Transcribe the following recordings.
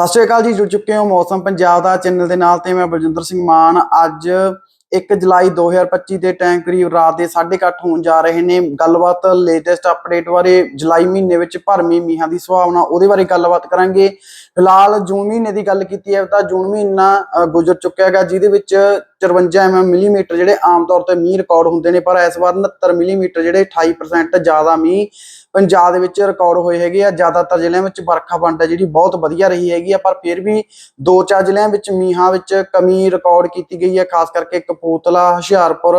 ਸਤਿ ਸ਼੍ਰੀ ਅਕਾਲ ਜੀ, ਜੁੜ ਚੁੱਕੇ ਹੋ ਮੌਸਮ ਪੰਜਾਬ ਦਾ। ਚੈਨਲ ਦੇ ਨਾਲ ਤੇ ਮੈਂ ਬਲਜਿੰਦਰ ਸਿੰਘ ਮਾਨ। ਅੱਜ 1 ਜੁਲਾਈ 2025 ਦੇ ਟਾਈਮ ਕਰੀਬ ਰਾਤ ਦੇ 8:30 ਹੋਣ ਜਾ ਰਹੇ ਨੇ। ਗੱਲਬਾਤ ਲੇਟੈਸਟ ਅਪਡੇਟ ਬਾਰੇ ਜੁਲਾਈ ਮਹੀਨੇ ਵਿੱਚ ਭਰਮੀ ਮੀਂਹਾਂ ਦੀ ਸੰਭਾਵਨਾ, ਉਹਦੇ ਬਾਰੇ ਗੱਲਬਾਤ ਕਰਾਂਗੇ। ਫਿਲਹਾਲ ਜੂਨ ਮਹੀਨੇ ਦੀ ਗੱਲ ਕੀਤੀ ਹੈ ਤਾਂ ਜੂਨ ਮਹੀਨਾ ਗੁਜ਼ਰ ਚੁੱਕਿਆ ਹੈਗਾ, ਜਿਹਦੇ ਵਿੱਚ 54 mm ਮਿਲੀਮੀਟਰ ਜਿਹੜੇ ਆਮ ਤੌਰ ਤੇ ਮੀਂਹ ਰਿਕਾਰਡ ਹੁੰਦੇ ਨੇ, ਪਰ ਇਸ ਵਾਰ 69 ਮਿਲੀਮੀਟਰ ਜਿਹੜੇ 28% ਜ਼ਿਆਦਾ ਮੀਂਹ ਪੰਜਾਬ ਦੇ ਵਿੱਚ ਰਿਕਾਰਡ ਹੋਏ ਹੈਗੇ ਆ। ਜ਼ਿਆਦਾਤਰ ਜ਼ਿਲ੍ਹਿਆਂ ਵਿੱਚ ਵਰਖਾ ਵੰਡ ਹੈ ਜਿਹੜੀ ਬਹੁਤ ਵਧੀਆ ਰਹੀ ਹੈਗੀ ਆ, ਪਰ ਫਿਰ ਵੀ ਦੋ ਚਾਰ ਜ਼ਿਲ੍ਹਿਆਂ ਵਿੱਚ ਮੀਂਹਾਂ ਵਿੱਚ ਕਮੀ ਰਿਕਾਰਡ ਕੀਤੀ ਗਈ ਹੈ, ਖਾਸ ਕਰਕੇ ਕਪੂਰਥਲਾ, ਹੁਸ਼ਿਆਰਪੁਰ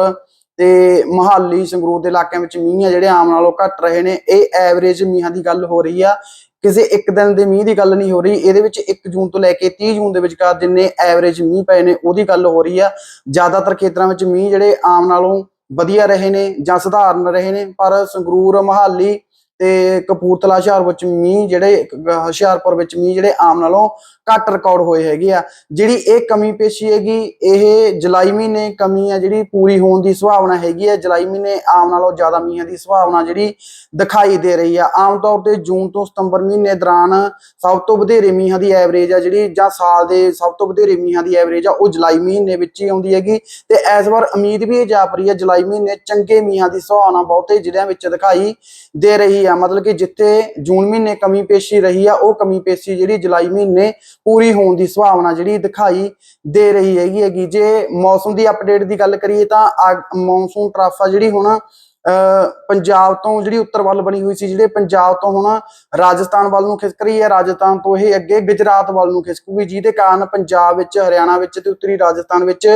ਤੇ ਮੋਹਾਲੀ, ਸੰਗਰੂਰ ਦੇ ਇਲਾਕਿਆਂ ਵਿੱਚ ਮੀਂਹ ਆ, ਜਿਹੜੇ ਆਮ ਨਾਲੋਂ ਘੱਟ ਰਹੇ ਨੇ। ਇਹ ਐਵਰੇਜ ਮੀਂਹਾਂ ਦੀ ਗੱਲ ਹੋ ਰਹੀ ਆ। ਕਿਸੇ ਇੱਕ ਦਿਨ ਦੇ ਮੀਂਹ ਦੀ ਗੱਲ ਨਹੀਂ ਹੋ ਰਹੀ। ਇਹਦੇ ਵਿੱਚ 1 ਜੂਨ ਤੋਂ ਲੈ ਕੇ 30 ਜੂਨ ਦੇ ਵਿਚਕਾਰ ਜਿੰਨੇ ਐਵਰੇਜ ਮੀਂਹ ਪਏ ਨੇ, ਉਹਦੀ ਗੱਲ ਹੋ ਰਹੀ ਆ। ਜ਼ਿਆਦਾਤਰ ਖੇਤਰਾਂ ਵਿੱਚ ਮੀਂਹ ਜਿਹੜੇ ਆਮ ਨਾਲੋਂ ਵਧੀਆ ਰਹੇ ਨੇ ਜਾਂ ਸਧਾਰਨ ਰਹੇ ਨੇ। ਪਰ ਸੰਗਰੂਰ, ਮੋਹਾਲੀ ਤੇ ਕਪੂਰਥਲਾ ਹੁਸ਼ਿਆਰਪੁਰ ਵਿੱਚ ਮੀਂਹ ਜਿਹੜੇ ਅਹ ਹੁਸ਼ਿਆਰਪੁਰ ਵਿੱਚ ਮੀਂਹ ਜਿਹੜੇ ਆਮ ਨਾਲੋਂ ਘੱਟ ਰਿਕਾਰਡ ਹੋਏ ਹੈਗੇ ਆ। ਜਿਹੜੀ ਇਹ ਕਮੀ ਪੇਸ਼ੀ ਹੈਗੀ, ਇਹ ਜੁਲਾਈ ਮਹੀਨੇ ਕਮੀ ਆ ਜਿਹੜੀ ਪੂਰੀ ਹੋਣ ਦੀ ਸੰਭਾਵਨਾ ਹੈਗੀ ਆ। ਜੁਲਾਈ ਮਹੀਨੇ ਆਮ ਨਾਲੋਂ ਜ਼ਿਆਦਾ ਮੀਂਹਾਂ ਦੀ ਸੰਭਾਵਨਾ ਜਿਹੜੀ ਦਿਖਾਈ ਦੇ ਰਹੀ ਆ। ਆਮ ਤੌਰ ਤੇ ਜੂਨ ਤੋਂ ਸਤੰਬਰ ਮਹੀਨੇ ਦੌਰਾਨ ਸਭ ਤੋਂ ਵਧੇਰੇ ਮੀਂਹਾਂ ਦੀ ਐਵਰੇਜ ਆ ਜਿਹੜੀ, ਜਾਂ ਸਾਲ ਦੇ ਸਭ ਤੋਂ ਵਧੇਰੇ ਮੀਂਹਾਂ ਦੀ ਐਵਰੇਜ ਆ, ਉਹ ਜੁਲਾਈ ਮਹੀਨੇ ਵਿੱਚ ਹੀ ਆਉਂਦੀ ਹੈਗੀ। ਤੇ ਇਸ ਵਾਰ ਉਮੀਦ ਵੀ ਇਹ ਜਾਪ ਰਹੀ ਹੈ ਜੁਲਾਈ ਮਹੀਨੇ ਚੰਗੇ ਮੀਂਹਾਂ ਦੀ ਸੰਭਾਵਨਾ ਬਹੁਤੇ ਜ਼ਿਲ੍ਹਿਆਂ ਵਿੱਚ ਦਿਖਾਈ ਦੇ ਰਹੀ ਆ। ਮਤਲਬ ਕਿ ਜਿੱਥੇ ਜੂਨ ਮਹੀਨੇ ਕਮੀ ਪੇਸ਼ੀ ਰਹੀ ਆ, ਉਹ ਕਮੀ ਪੇਸ਼ੀ ਜਿਹੜੀ ਜੁਲਾਈ ਮਹੀਨੇ ਪੂਰੀ ਹੋਣ ਦੀ ਸੰਭਾਵਨਾ ਜਿਹੜੀ ਦਿਖਾਈ ਦੇ ਰਹੀ ਹੈਗੀ ਹੈਗੀ। ਜੇ ਮੌਸਮ ਦੀ ਅਪਡੇਟ ਦੀ ਗੱਲ ਕਰੀਏ ਤਾਂ ਮੌਨਸੂਨ ਟਰਾਫਾ ਜਿਹੜੀ ਹੁਣ ਪੰਜਾਬ ਤੋਂ ਜਿਹੜੀ ਉੱਤਰ ਵੱਲ ਬਣੀ ਹੋਈ ਸੀ, ਜਿਹੜੇ ਪੰਜਾਬ ਤੋਂ ਹੁਣ ਰਾਜਸਥਾਨ ਵੱਲ ਨੂੰ ਖਿਸਕ ਰਹੀ ਹੈ, ਰਾਜਸਥਾਨ ਤੋਂ ਇਹ ਅੱਗੇ ਗੁਜਰਾਤ ਵੱਲ ਨੂੰ ਖਿਸਕੂਗੀ ਜਿਹਦੇ ਕਾਰਨ ਪੰਜਾਬ ਵਿੱਚ, ਹਰਿਆਣਾ ਵਿੱਚ ਤੇ ਉੱਤਰੀ ਰਾਜਸਥਾਨ ਵਿੱਚ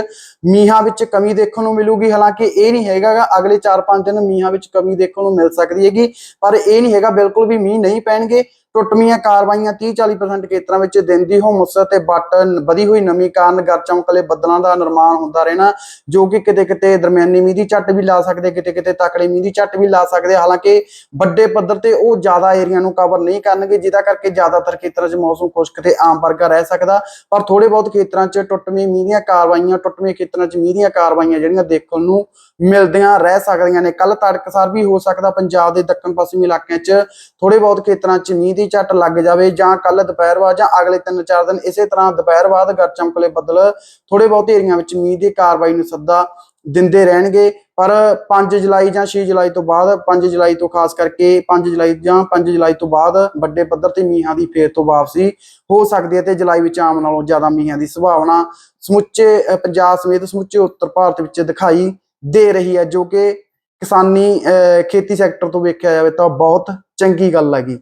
ਮੀਂਹਾਂ ਵਿੱਚ ਕਮੀ ਦੇਖਣ ਨੂੰ ਮਿਲੂਗੀ। ਹਾਲਾਂਕਿ ਇਹ ਨਹੀਂ ਹੈਗਾ ਅਗਲੇ 4-5 ਦਿਨ ਮੀਂਹਾਂ ਵਿੱਚ ਕਮੀ ਦੇਖਣ ਨੂੰ ਮਿਲ ਸਕਦੀ ਹੈਗੀ, ਪਰ ਇਹ ਨਹੀਂ ਹੈਗਾ, ਬਿਲਕੁਲ ਵੀ ਮੀਂਹ ਨਹੀਂ ਪੈਣਗੇ। ਟੁੱਟਵੀਆਂ ਕਾਰਵਾਈਆਂ 30-40% ਖੇਤਰਾਂ ਵਿੱਚ ਦਿਨ ਦੀ ਹੁਮਸ ਤੇ ਬੱਟ ਵਧੀ ਹੋਈ ਨਮੀ ਕਾਰਨ ਗਰ ਬੱਦਲਾਂ ਦਾ ਨਿਰਮਾਣ ਹੁੰਦਾ ਰਹਿਣਾ, ਜੋ ਕਿ ਕਿਤੇ ਕਿਤੇ ਦਰਮਿਆਨੀ ਮੀਂਹ ਦੀ ਝੱਟ ਵੀ ਲਾ ਸਕਦੇ, ਕਿਤੇ ਕਿਤੇ ਤਕੜੇ ਮੀਂਹ ਦੀ ਝੱਟ ਵੀ ਲਾ ਸਕਦੇ, ਹਾਲਾਂਕਿ ਵੱਡੇ ਪੱਧਰ ਤੇ ਉਹ ਜ਼ਿਆਦਾ ਏਰੀਆ ਨੂੰ ਕਵਰ ਨਹੀਂ ਕਰਨਗੇ, ਜਿਹਦਾ ਕਰਕੇ ਜ਼ਿਆਦਾਤਰ ਖੇਤਰਾਂ 'ਚ ਮੌਸਮ ਖੁਸ਼ਕ ਤੇ ਆਮ ਵਰਗਾ ਰਹਿ ਸਕਦਾ, ਪਰ ਥੋੜੇ ਬਹੁਤ ਖੇਤਰਾਂ 'ਚ ਟੁੱਟਵੇਂ ਮੀਂਹ ਦੀਆਂ ਕਾਰਵਾਈਆਂ, ਟੁੱਟਵੇਂ ਖੇਤਰਾਂ 'ਚ ਮੀਂਹ ਦੀਆਂ ਕਾਰਵਾਈਆਂ ਜਿਹੜੀਆਂ ਦੇਖਣ ਨੂੰ ਮਿਲਦੀਆਂ ਰਹਿ ਸਕਦੀਆਂ ਨੇ। ਕੱਲ ਤੜਕਸਾਰ ਵੀ ਹੋ ਸਕਦਾ ਪੰਜਾਬ ਦੇ ਦੱਖਣ ਪੱਛਮੀ ਇਲਾਕਿਆਂ 'ਚ ਥੋੜੇ ਬਹੁਤ ਖੇਤਰਾਂ 'ਚ ਮੀਂਹ ਦੀ ਝੱਟ ਲੱਗ ਜਾਵੇ ਜਾਂ ਕੱਲ ਦੁਪਹਿਰ ਬਾਅਦ ਜਾਂ ਅਗਲੇ 3-4 ਦਿਨ ਇਸੇ ਤਰ੍ਹਾਂ ਦੁਪਹਿਰ ਬਾਅਦ ਗਰ ਬੱਦਲ ਥੋੜੇ ਬਹੁਤ ਏਰੀਆ ਵਿੱਚ ਮੀਂਹ ਦੀ ਕਾਰਵਾਈ ਨੂੰ ਸੱਦਾ ਦਿੰਦੇ ਰਹਿਣਗੇ। ਪਰ 5 ਜੁਲਾਈ ਜਾਂ 6 ਜੁਲਾਈ ਤੋਂ ਬਾਅਦ 5 ਜੁਲਾਈ ਤੋਂ ਖਾਸ ਕਰਕੇ 5 ਜੁਲਾਈ ਜਾਂ 5 ਜੁਲਾਈ ਤੋਂ ਬਾਅਦ ਵੱਡੇ ਪੱਧਰ ਤੇ ਮੀਂਹਾਂ ਦੀ ਫੇਰ ਤੋਂ ਵਾਪਸੀ ਹੋ ਸਕਦੀ ਹੈ ਤੇ ਜੁਲਾਈ ਵਿੱਚ ਆਮ ਨਾਲੋਂ ਜ਼ਿਆਦਾ ਮੀਂਹਾਂ ਦੀ ਸੰਭਾਵਨਾ ਸਮੁੱਚੇ ਪੰਜਾਬ ਸਮੇਤ ਸਮੁੱਚੇ ਉੱਤਰ ਭਾਰਤ ਵਿੱਚ ਦਿਖਾਈ ਦੇ ਰਹੀ ਹੈ ਜੋ ਕਿ ਕਿਸਾਨੀ ਅਹ, ਖੇਤੀ ਸੈਕਟਰ ਤੋਂ ਵੇਖਿਆ ਜਾਵੇ ਤਾਂ ਬਹੁਤ ਚੰਗੀ ਗੱਲ ਹੈਗੀ।